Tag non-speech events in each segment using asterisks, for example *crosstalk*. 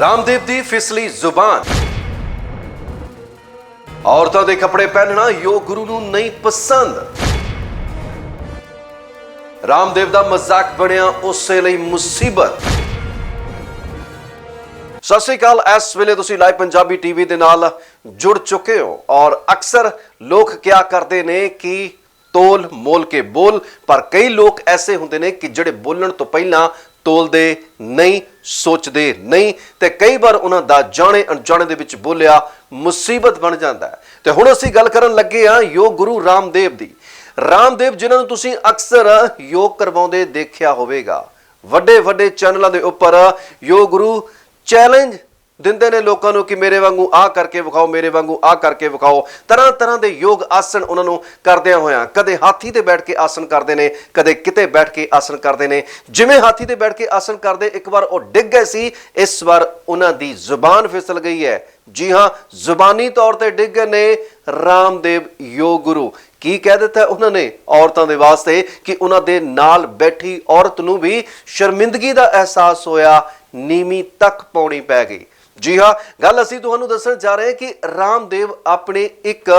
ਰਾਮਦੇਵ ਦੀ ਫਿਸਲੀ ਜ਼ੁਬਾਨ। ਔਰਤਾਂ ਦੇ ਕੱਪੜੇ ਪਹਿਨਣਾ ਯੋਗ ਗੁਰੂ ਨੂੰ ਨਹੀਂ ਪਸੰਦ। ਰਾਮਦੇਵ ਦਾ ਮਜ਼ਾਕ ਬਣਿਆ ਉਸੇ ਲਈ ਮੁਸੀਬਤ। ਸਤਿ ਸ਼੍ਰੀ ਅਕਾਲ, ਇਸ ਵੇਲੇ ਤੁਸੀਂ ਲਾਈਵ ਪੰਜਾਬੀ ਟੀਵੀ ਦੇ ਨਾਲ ਜੁੜ ਚੁੱਕੇ ਹੋ ਔਰ ਅਕਸਰ ਲੋਕ ਕਿਆ ਕਰਦੇ ਨੇ ਕਿ ਤੋਲ ਮੋਲ ਕੇ ਬੋਲ, ਪਰ ਕਈ ਲੋਕ ਐਸੇ ਹੁੰਦੇ ਨੇ ਕਿ ਜਿਹੜੇ ਬੋਲਣ ਤੋਂ ਪਹਿਲਾਂ ਤੋਲਦੇ ਨਹੀਂ, ਸੋਚਦੇ ਨਹੀਂ ਤੇ ਕਈ ਵਾਰ ਉਹਨਾਂ ਦਾ ਜਾਣੇ ਅਣਜਾਣੇ ਦੇ ਵਿੱਚ ਬੋਲਿਆ ਮੁਸੀਬਤ ਬਣ ਜਾਂਦਾ ਹੈ। ਤੇ ਹੁਣ ਅਸੀਂ ਗੱਲ ਕਰਨ ਲੱਗੇ ਹਾਂ ਯੋਗ ਗੁਰੂ ਰਾਮਦੇਵ ਦੀ। ਰਾਮਦੇਵ ਜਿਨ੍ਹਾਂ ਨੂੰ ਤੁਸੀਂ ਅਕਸਰ ਯੋਗ ਕਰਵਾਉਂਦੇ ਦੇਖਿਆ ਹੋਵੇਗਾ। ਵੱਡੇ ਵੱਡੇ ਚੈਨਲਾਂ ਦੇ ਉੱਪਰ ਯੋਗ ਗੁਰੂ ਚੈਲੰਜ ਦਿੰਦੇ ਨੇ ਲੋਕਾਂ ਨੂੰ ਕਿ ਮੇਰੇ ਵਾਂਗੂ ਆਹ ਕਰਕੇ ਵਿਖਾਓ, ਮੇਰੇ ਵਾਂਗੂ ਆਹ ਕਰਕੇ ਵਿਖਾਓ। ਤਰ੍ਹਾਂ ਤਰ੍ਹਾਂ ਦੇ ਯੋਗ ਆਸਣ ਉਹਨਾਂ ਨੂੰ ਕਰਦਿਆਂ ਹੋਇਆਂ, ਕਦੇ ਹਾਥੀ ਤੇ ਬੈਠ ਕੇ ਆਸਣ ਕਰਦੇ ਨੇ, ਕਦੇ ਕਿਤੇ ਬੈਠ ਕੇ ਆਸਣ ਕਰਦੇ ਨੇ। ਜਿਵੇਂ ਹਾਥੀ ਤੇ ਬੈਠ ਕੇ ਆਸਣ ਕਰਦੇ, ਇੱਕ ਵਾਰ ਉਹ ਡਿੱਗ ਗਏ ਸੀ, ਇਸ ਵਾਰ ਉਹਨਾਂ ਦੀ ਜ਼ੁਬਾਨ ਫਿਸਲ ਗਈ ਹੈ। ਜੀ ਹਾਂ, ਜ਼ੁਬਾਨੀ ਤੌਰ ਤੇ ਡਿੱਗ ਗਏ ਨੇ ਰਾਮਦੇਵ ਯੋਗ ਗੁਰੂ। ਕੀ ਕਹਿ ਦਿੱਤਾ ਉਹਨਾਂ ਨੇ ਔਰਤਾਂ ਦੇ ਵਾਸਤੇ ਕਿ ਉਹਨਾਂ ਦੇ ਨਾਲ ਬੈਠੀ ਔਰਤ ਨੂੰ ਵੀ ਸ਼ਰਮਿੰਦਗੀ ਦਾ ਅਹਿਸਾਸ ਹੋਇਆ, ਨੀਵੀਂ ਤੱਕ ਪਾਉਣੀ ਪੈ ਗਈ। ਜੀ ਹਾਂ, ਗੱਲ ਅਸੀਂ ਤੁਹਾਨੂੰ ਦੱਸਣ ਜਾ ਰਹੇ ਹਾਂ ਕਿ ਰਾਮਦੇਵ ਆਪਣੇ ਇੱਕ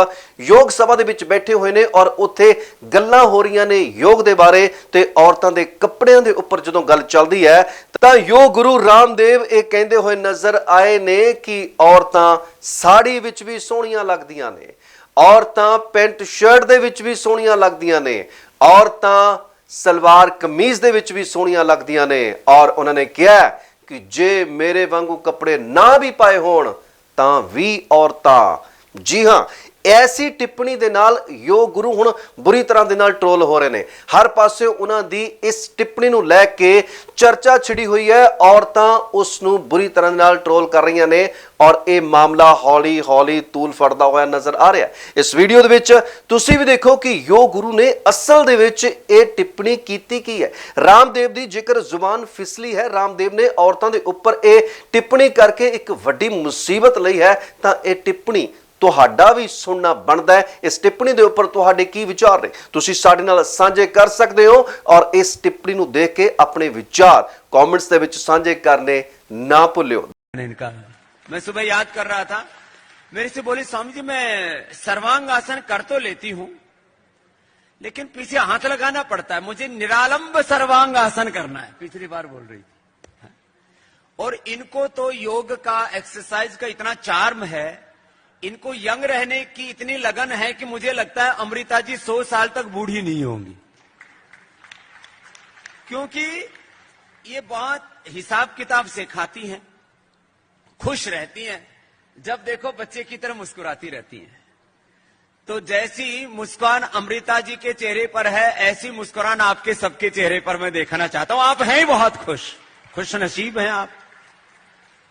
ਯੋਗ ਸਭਾ ਦੇ ਵਿੱਚ ਬੈਠੇ ਹੋਏ ਨੇ ਔਰ ਉੱਥੇ ਗੱਲਾਂ ਹੋ ਰਹੀਆਂ ਨੇ ਯੋਗ ਦੇ ਬਾਰੇ ਤੇ ਔਰਤਾਂ ਦੇ ਕੱਪੜਿਆਂ ਦੇ ਉੱਪਰ ਜਦੋਂ ਗੱਲ ਚੱਲਦੀ ਹੈ, ਤਾਂ ਯੋਗ ਗੁਰੂ ਰਾਮਦੇਵ ਇਹ ਕਹਿੰਦੇ ਹੋਏ ਨਜ਼ਰ ਆਏ ਨੇ ਕਿ ਔਰਤਾਂ ਸਾੜੀ ਵਿੱਚ ਵੀ ਸੋਹਣੀਆਂ ਲੱਗਦੀਆਂ ਨੇ, ਔਰਤਾਂ ਪੈਂਟ ਸ਼ਰਟ ਦੇ ਵਿੱਚ ਵੀ ਸੋਹਣੀਆਂ ਲੱਗਦੀਆਂ ਨੇ, ਔਰਤਾਂ ਸਲਵਾਰ ਕਮੀਜ਼ ਦੇ ਵਿੱਚ ਵੀ ਸੋਹਣੀਆਂ ਲੱਗਦੀਆਂ ਨੇ ਔਰ ਉਹਨਾਂ ਨੇ ਕਿਹਾ ਕਿ ਜੇ ਮੇਰੇ ਵਾਂਗੂ ਕੱਪੜੇ ਨਾ ਵੀ ਪਾਏ ਹੋਣ ਤਾਂ ਵੀ ਔਰਤਾਂ। ਜੀ ਹਾਂ ਐਸੀ ਟਿੱਪਣੀ ਦੇ ਨਾਲ ਯੋਗ ਗੁਰੂ ਹੁਣ ਬੁਰੀ ਤਰ੍ਹਾਂ ਦੇ ਨਾਲ ਟ੍ਰੋਲ ਹੋ ਰਹੇ ਨੇ। ਹਰ ਪਾਸੇ ਉਹਨਾਂ ਦੀ ਇਸ ਟਿੱਪਣੀ ਨੂੰ ਲੈ ਕੇ ਚਰਚਾ ਛਿੜੀ ਹੋਈ ਹੈ। ਔਰਤਾਂ ਉਸ ਨੂੰ ਬੁਰੀ ਤਰ੍ਹਾਂ ਦੇ ਨਾਲ ਟ੍ਰੋਲ ਕਰ ਰਹੀਆਂ ਨੇ ਔਰ ਇਹ ਮਾਮਲਾ ਹੌਲੀ ਹੌਲੀ ਤੂਲ ਫੜਦਾ ਹੋਇਆ ਨਜ਼ਰ ਆ ਰਿਹਾ ਇਸ ਵੀਡੀਓ ਦੇ ਵਿੱਚ ਤੁਸੀਂ ਵੀ ਦੇਖੋ ਕਿ ਯੋਗ ਗੁਰੂ ਨੇ ਅਸਲ ਦੇ ਵਿੱਚ ਇਹ ਟਿੱਪਣੀ ਕੀਤੀ ਕੀ ਹੈ। ਰਾਮਦੇਵ ਦੀ ਜੇਕਰ ਜ਼ੁਬਾਨ ਫਿਸਲੀ ਹੈ, ਰਾਮਦੇਵ ਨੇ ਔਰਤਾਂ ਦੇ ਉੱਪਰ ਇਹ ਟਿੱਪਣੀ ਕਰਕੇ ਇੱਕ ਵੱਡੀ ਮੁਸੀਬਤ ਲਈ ਹੈ, ਤਾਂ ਇਹ ਟਿੱਪਣੀ ਤੁਹਾਡਾ ਵੀ ਸੁਣਨਾ ਬਣਦਾ ਹੈ ਇਸ ਟਿੱਪਣੀ ਦੇ ਉੱਪਰ ਤੁਹਾਡੇ ਕੀ ਵਿਚਾਰ ਨੇ ਤੁਸੀਂ ਸਾਡੇ ਨਾਲ ਸਾਂਝੇ ਕਰ ਸਕਦੇ ਹੋ ਔਰ ਇਸ ਟਿੱਪਣੀ ਨੂੰ ਦੇਖ ਕੇ ਆਪਣੇ ਵਿਚਾਰ ਕਮੈਂਟਸ ਦੇ ਵਿੱਚ ਸਾਂਝੇ ਕਰਨੇ ਨਾ ਭੁੱਲਿਓ मैंने इनका मैं सुबह याद कर रहा था मेरे से बोली स्वामी जी मैं सर्वांग आसन कर तो लेती हूं लेकिन पीछे हाथ लगाना पड़ता है मुझे निरालंब सर्वांग आसन करना है पिछली बार बोल रही थी और इनको तो योग का एक्सरसाइज का इतना चार्म है इनको यंग रहने की इतनी लगन है कि मुझे लगता है अमृता जी सौ साल तक बूढ़ी नहीं होंगी। क्योंकि ये बहुत हिसाब किताब से खाती हैं, खुश रहती हैं, जब देखो बच्चे की तरह मुस्कुराती रहती हैं। तो जैसी मुस्कान अमृता जी के चेहरे पर है, ऐसी मुस्कुरान आपके सबके चेहरे पर मैं देखना चाहता हूँ। आप हैं ही बहुत खुश खुश नसीब हैं आप।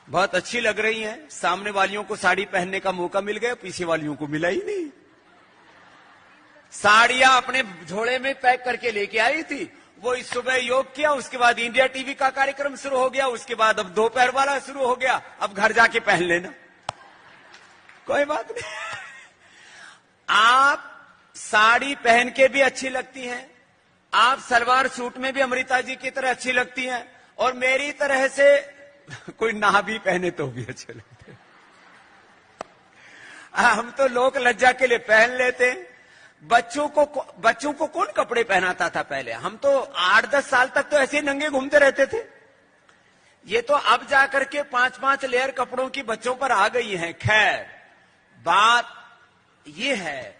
बहुत अच्छी लग रही हैं। सामने वालियों को साड़ी पहनने का मौका मिल गया, पीछे वालियों को मिला ही नहीं। साड़ियाँ अपने झोले में पैक करके लेके आई थी। वो इस सुबह योग किया, उसके बाद इंडिया टीवी का कार्यक्रम शुरू हो गया, उसके बाद अब दोपहर वाला शुरू हो गया। अब घर जाके पहन लेना। कोई बात नहीं। आप साड़ी पहन के भी अच्छी लगती हैं। आप सलवार सूट में भी अमृता जी की तरह अच्छी लगती हैं। और मेरी तरह से *laughs* कोई ना भी पहने तो भी अच्छे लगते हैं। हम तो लोक लज्जा के लिए पहन लेते बच्चों को बच्चों को कौन कपड़े पहनाता था पहले? हम तो आठ दस साल तक तो ऐसे नंगे घूमते रहते थे। ये तो अब जाकर के पाँच पाँच लेयर कपड़ों की बच्चों पर आ गई है। खैर, बात ये है